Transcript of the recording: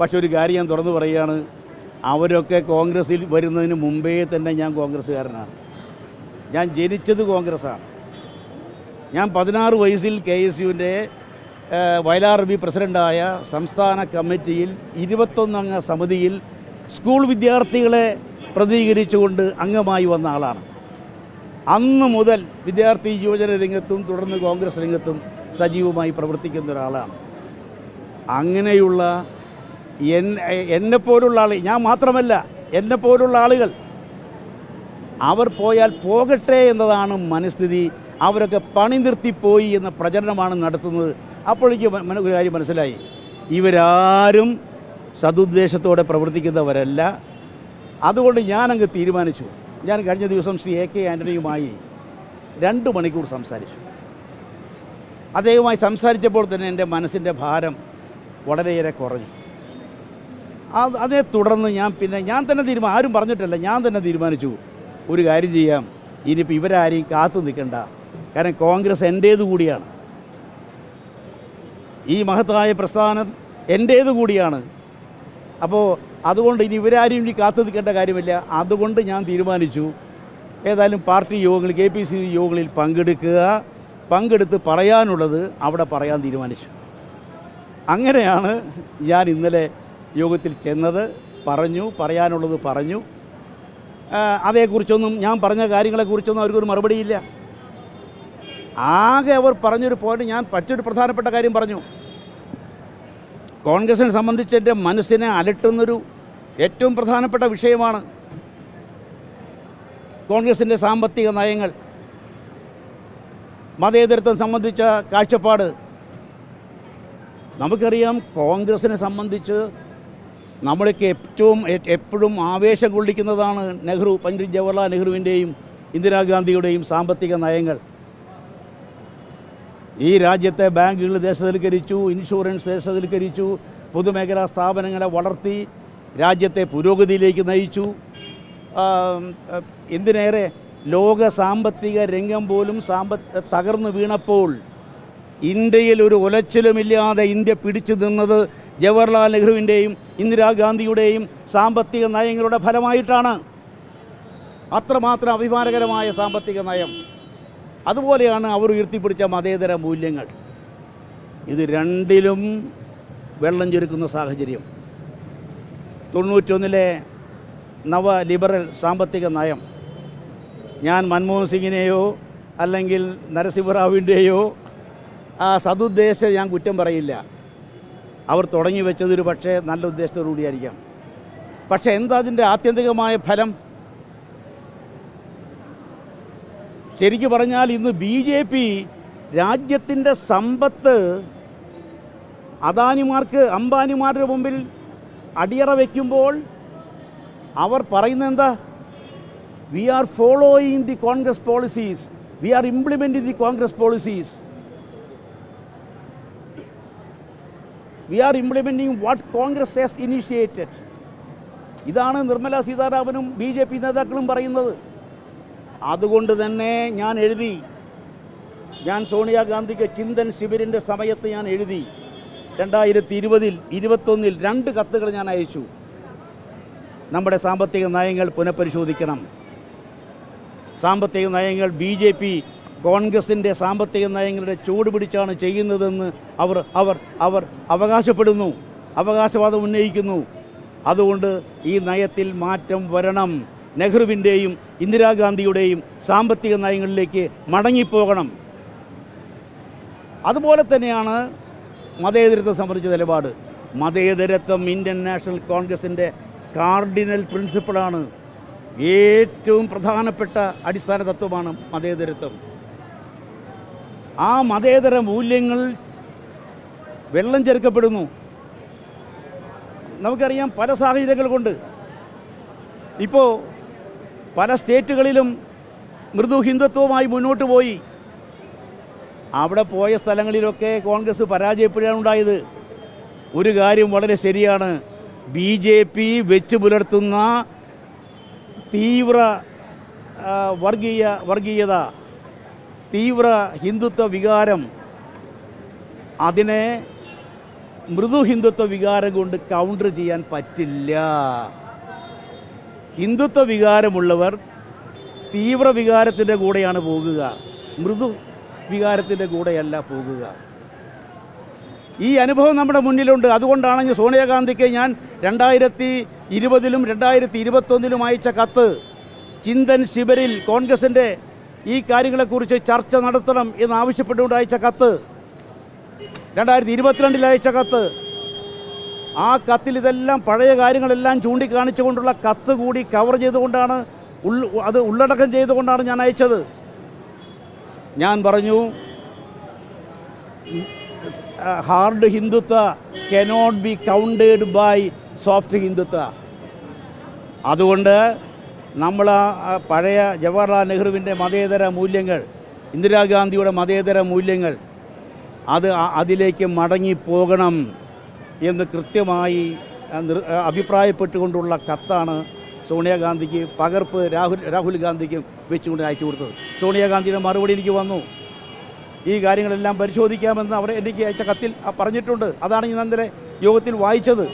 പക്ഷെ ഒരു കാര്യം ഞാൻ തുറന്നു പറയുകയാണ്. അവരൊക്കെ കോൺഗ്രസ്സിൽ വരുന്നതിന് മുമ്പേ തന്നെ ഞാൻ കോൺഗ്രസ്സുകാരനാണ്. ഞാൻ ജനിച്ചത് കോൺഗ്രസ്സാണ്. ഞാൻ പതിനാറ് വയസ്സിൽ കെ എസ് യുവിന്റെ വയലാർ ബി പ്രസിഡന്റായ സംസ്ഥാന കമ്മിറ്റിയിൽ ഇരുപത്തൊന്നംഗ സമിതിയിൽ സ്കൂൾ വിദ്യാർത്ഥികളെ പ്രതികരിച്ചുകൊണ്ട് അംഗമായി വന്ന ആളാണ്. അന്ന് മുതൽ വിദ്യാർത്ഥി യുവജന രംഗത്തും തുടർന്ന് കോൺഗ്രസ് രംഗത്തും സജീവമായി പ്രവർത്തിക്കുന്ന ഒരാളാണ്. അങ്ങനെയുള്ള എന്നെപ്പോലുള്ള ആൾ ഞാൻ മാത്രമല്ല എന്നെപ്പോലുള്ള ആളുകൾ. അവർ പോയാൽ പോകട്ടെ എന്നതാണ് മനസ്ഥിതി. അവരൊക്കെ പണി നിർത്തിപ്പോയി എന്ന പ്രചരണമാണ് നടത്തുന്നത്. അപ്പോഴേക്ക് ഒരു കാര്യം മനസ്സിലായി. ഇവരാരും സതുദ്ദേശത്തോടെ പ്രവർത്തിക്കുന്നവരല്ല. അതുകൊണ്ട് ഞാനങ്ങ് തീരുമാനിച്ചു. ഞാൻ കഴിഞ്ഞ ദിവസം ശ്രീ എ കെ ആന്റണിയുമായി രണ്ട് മണിക്കൂർ സംസാരിച്ചു. അദ്ദേഹവുമായി സംസാരിച്ചപ്പോൾ തന്നെ എന്റെ മനസ്സിന്റെ ഭാരം വളരെയേറെ കുറഞ്ഞു. അത് തുടർന്ന് ഞാൻ പിന്നെ ഞാൻ തന്നെ തീരുമാനം ആരും പറഞ്ഞിട്ടല്ല. ഞാൻ തന്നെ തീരുമാനിച്ചു. ഒരു കാര്യം ചെയ്യാം. ഇനിയിപ്പോൾ ഇവരാരെയും കാത്തു നിൽക്കണ്ട. കാരണം കോൺഗ്രസ് എന്റേത് കൂടിയാണ്. ഈ മഹത്തായ പ്രസ്ഥാനം എന്റേത് കൂടിയാണ്. അപ്പോൾ അതുകൊണ്ട് ഇനി ഇവരാരും ഇനി കാത്തു നിൽക്കേണ്ട കാര്യമില്ല. അതുകൊണ്ട് ഞാൻ തീരുമാനിച്ചു. ഏതായാലും പാർട്ടി യോഗങ്ങൾ കെ പി സി യോഗങ്ങളിൽ പങ്കെടുക്കുക. പങ്കെടുത്ത് പറയാനുള്ളത് അവിടെ പറയാൻ തീരുമാനിച്ചു. അങ്ങനെയാണ് ഞാൻ ഇന്നലെ യോഗത്തിൽ ചെന്നത് പറഞ്ഞു പറയാനുള്ളത് പറഞ്ഞു. അതേക്കുറിച്ചൊന്നും ഞാൻ പറഞ്ഞ കാര്യങ്ങളെക്കുറിച്ചൊന്നും അവർക്കൊരു മറുപടിയില്ല. ആകെ അവർ പറഞ്ഞൊരു പോയിന്റ് ഞാൻ പറ്റൊരു പ്രധാനപ്പെട്ട കാര്യം പറഞ്ഞു. കോൺഗ്രസിനെ സംബന്ധിച്ച് എന്റെ മനസ്സിനെ അലട്ടുന്നൊരു ഏറ്റവും പ്രധാനപ്പെട്ട വിഷയമാണ് കോൺഗ്രസിന്റെ സാമ്പത്തിക നയങ്ങൾ. മതേതരത്വം സംബന്ധിച്ച കാഴ്ചപ്പാട്. നമുക്കറിയാം കോൺഗ്രസിനെ സംബന്ധിച്ച് നമ്മളൊക്കെ ഏറ്റവും എപ്പോഴും ആവേശം കൊള്ളിക്കുന്നതാണ് നെഹ്റു പണ്ഡിറ്റ് ജവഹർലാൽ നെഹ്റുവിന്റെയും ഇന്ദിരാഗാന്ധിയുടെയും സാമ്പത്തിക നയങ്ങൾ. ഈ രാജ്യത്തെ ബാങ്കുകൾ ദേശവൽക്കരിച്ചു ഇൻഷുറൻസ് ദേശവൽക്കരിച്ചു പൊതുമേഖലാ സ്ഥാപനങ്ങളെ വളർത്തി രാജ്യത്തെ പുരോഗതിയിലേക്ക് നയിച്ചു. എന്തിനേറെ ലോക സാമ്പത്തിക രംഗം പോലും സാമ്പ തകർന്നു വീണപ്പോൾ ഇന്ത്യയിൽ ഒരു ഉലച്ചിലുമില്ലാതെ ഇന്ത്യ പിടിച്ചു നിന്നത് ജവഹർലാൽ നെഹ്റുവിന്റെയും ഇന്ദിരാഗാന്ധിയുടെയും സാമ്പത്തിക നയങ്ങളുടെ ഫലമായിട്ടാണ് അത്രമാത്രം അഭിമാനകരമായ സാമ്പത്തിക നയം. അതുപോലെയാണ് അവർ ഉയർത്തിപ്പിടിച്ച മതേതര മൂല്യങ്ങൾ. ഇത് രണ്ടിലും വെള്ളം ചുരുക്കുന്ന സാഹചര്യം. തൊണ്ണൂറ്റൊന്നിലെ നവ ലിബറൽ സാമ്പത്തിക നയം. ഞാൻ മൻമോഹൻ സിംഗിനെയോ അല്ലെങ്കിൽ നരസിംഹറാവുവിന്റെയോ ആ സതുദ്ദേശം ഞാൻ കുറ്റം പറയില്ല. അവർ തുടങ്ങി വെച്ചതൊരു പക്ഷേ നല്ല ഉദ്ദേശത്തോടു കൂടിയായിരിക്കാം. പക്ഷേ എന്താ അതിന്റെ ആത്യന്തികമായ ഫലം? ശരിക്കു പറഞ്ഞാൽ ഇന്ന് ബി ജെ പി രാജ്യത്തിന്റെ സമ്പത്ത് അദാനിമാർക്ക് അംബാനിമാരുടെ മുമ്പിൽ അടിയറ വയ്ക്കുമ്പോൾ അവർ പറയുന്നത് എന്താ? We are following the Congress policies we are implementing the Congress policies we are implementing what Congress has initiated ഇതാണ് നിർമ്മല സീതാരാമനും ബി ജെ പി നേതാക്കളും പറയുന്നത്. അതുകൊണ്ട് തന്നെ ഞാൻ എഴുതി. ഞാൻ സോണിയാഗാന്ധിക്ക് ചിന്തൻ ശിബിരിന്റെ സമയത്ത് ഞാൻ എഴുതി. രണ്ടായിരത്തി ഇരുപതിൽ ഇരുപത്തൊന്നിൽ രണ്ട് കത്തുകൾ ഞാൻ അയച്ചു. നമ്മുടെ സാമ്പത്തിക നയങ്ങൾ പുനഃപരിശോധിക്കണം. സാമ്പത്തിക നയങ്ങൾ ബി ജെ പി കോൺഗ്രസിന്റെ സാമ്പത്തിക നയങ്ങളുടെ ചൂട് പിടിച്ചാണ് ചെയ്യുന്നതെന്ന് അവർ അവർ അവർ അവകാശപ്പെടുന്നു അവകാശവാദം ഉന്നയിക്കുന്നു. അതുകൊണ്ട് ഈ നയത്തിൽ മാറ്റം വരണം. നെഹ്റുവിന്റെയും ഇന്ദിരാഗാന്ധിയുടെയും സാമ്പത്തിക നയങ്ങളിലേക്ക് മടങ്ങിപ്പോകണം. അതുപോലെ തന്നെയാണ് മതേതരത്വം സംബന്ധിച്ച നിലപാട്. മതേതരത്വം ഇന്ത്യൻ നാഷണൽ കോൺഗ്രസിന്റെ കാർഡിനൽ പ്രിൻസിപ്പിളാണ്. ഏറ്റവും പ്രധാനപ്പെട്ട അടിസ്ഥാന തത്വമാണ് മതേതരത്വം. ആ മതേതര മൂല്യങ്ങൾ വെള്ളം ചേർക്കപ്പെടുന്നു നമുക്കറിയാം പല സാഹചര്യങ്ങൾ കൊണ്ട്. ഇപ്പോൾ പല സ്റ്റേറ്റുകളിലും മൃദു ഹിന്ദുത്വവുമായി മുന്നോട്ട് പോയി. അവിടെ പോയ സ്ഥലങ്ങളിലൊക്കെ കോൺഗ്രസ് പരാജയപ്പെടുകയാണ് ഉണ്ടായത്. ഒരു കാര്യം വളരെ ശരിയാണ്. ബി ജെ പി വെച്ച് പുലർത്തുന്ന തീവ്ര വർഗീയ വർഗീയത തീവ്ര ഹിന്ദുത്വ വികാരം അതിനെ മൃദു ഹിന്ദുത്വ വികാരം കൊണ്ട് കൗണ്ടർ ചെയ്യാൻ പറ്റില്ല. ഹിന്ദുത്വ വികാരമുള്ളവർ തീവ്ര വികാരത്തിന്റെ കൂടെയാണ് പോകുക. മൃദു വികാരത്തിന്റെ കൂടെയല്ല പോകുക. ഈ അനുഭവം നമ്മുടെ മുന്നിലുണ്ട്. അതുകൊണ്ടാണ് സോണിയാഗാന്ധിക്ക് ഞാൻ രണ്ടായിരത്തി ഇരുപതിലും രണ്ടായിരത്തി ഇരുപത്തൊന്നിലും അയച്ച കത്ത് ചിന്തൻ ശിബരിൽ കോൺഗ്രസിന്റെ ഈ കാര്യങ്ങളെക്കുറിച്ച് ചർച്ച നടത്തണം എന്ന് ആവശ്യപ്പെട്ടുകൊണ്ട് അയച്ച കത്ത്. രണ്ടായിരത്തി ഇരുപത്തിരണ്ടിൽ അയച്ച കത്ത്. ആ കത്തിൽ ഇതെല്ലാം പഴയ കാര്യങ്ങളെല്ലാം ചൂണ്ടിക്കാണിച്ചുകൊണ്ടുള്ള കത്ത് കൂടി കവർ ചെയ്തുകൊണ്ടാണ് അത് ഉള്ളടക്കം ചെയ്തുകൊണ്ടാണ് ഞാൻ അയച്ചത്. ഞാൻ പറഞ്ഞു hard Hindutva cannot be counted by soft Hindutva. അതുകൊണ്ട് നമ്മൾ പഴയ ജവഹർലാൽ നെഹ്റുവിന്റെ മതേതര മൂല്യങ്ങൾ ഇന്ദിരാഗാന്ധിയുടെ മതേതര മൂല്യങ്ങൾ അത് അതിലേക്ക് മടങ്ങിപ്പോകണം എന്ന് കൃത്യമായി അഭിപ്രായപ്പെട്ടുകൊണ്ടുള്ള കത്താണ് സോണിയാഗാന്ധിക്ക് പകർപ്പ് രാഹുൽ രാഹുൽ ഗാന്ധിക്കും വെച്ചുകൊണ്ട് അയച്ചു കൊടുത്തത്. സോണിയാഗാന്ധിയുടെ മറുപടി എനിക്ക് വന്നു. ഈ കാര്യങ്ങളെല്ലാം പരിശോധിക്കാമെന്ന് അവർ എനിക്ക് അയച്ച കത്തിൽ പറഞ്ഞിട്ടുണ്ട്. അതാണ് ഞാൻ ഇന്നലെ യോഗത്തിൽ വായിച്ചത്.